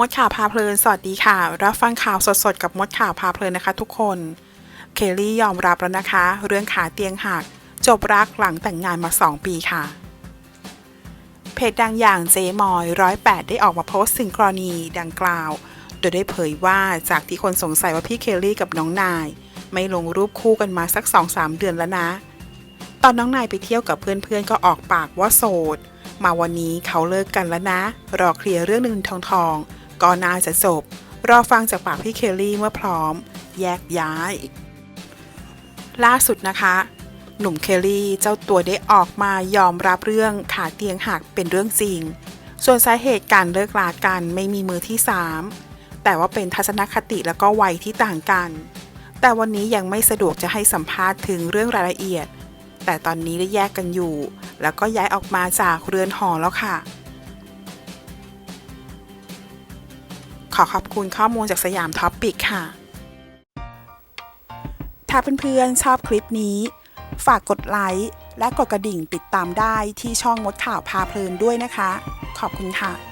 มดข่าวพาเพลิน สวัสดีค่ะ รับฟังข่าวสดๆ กับมดข่าวพาเพลินนะคะ ทุกคน เคลลี่ยอมรับแล้วนะคะ เรื่องขาเตียงหัก จบรักหลังแต่งงานมา 2 ปีค่ะ เพจดังอย่างเจมอยร้อยแปดได้ออกมาโพสต์ถึงกรณีดังกล่าว โดยได้เผยว่าจากที่คนสงสัยว่าพี่เคลลี่กับน้องนาย ไม่ลงรูปคู่กันมาสัก 2-3 เดือนแล้วนะ ตอนน้องนายไปเที่ยวกับเพื่อนๆก็ออกปากว่าโสดมาวันนี้เขาเลิกกันแล้วนะ รอเคลียร์เรื่องหนึ่งทองทอง ๆก็น่าจะจบ รอฟังจากปากพี่เคลลี่เมื่อพร้อม แยกย้าย ล่าสุดนะคะ หนุ่มเคลลี่เจ้าตัวได้ออกมายอมรับเรื่องขาเตียงหักเป็นเรื่องจริง ส่วนสาเหตุการเลิกลากันไม่มีมือที่ 3 แต่ว่าเป็นทัศนคติแล้วก็วัยที่ต่างกัน แต่วันนี้ยังไม่สะดวกจะให้สัมภาษณ์ถึงเรื่องรายละเอียด แต่ตอนนี้ได้แยกกันอยู่ แล้วก็ย้ายออกมาจากเรือนหอแล้วค่ะ อขอบคุณข้อมูลจากสยามท็อปปิกค่ะ ถ้าเพื่อนๆชอบคลิปนี้ ฝากกดไลค์และกดกระดิ่งติดตามได้ที่ช่องมดข่าวพาเพลินด้วยนะคะ ขอบคุณค่ะ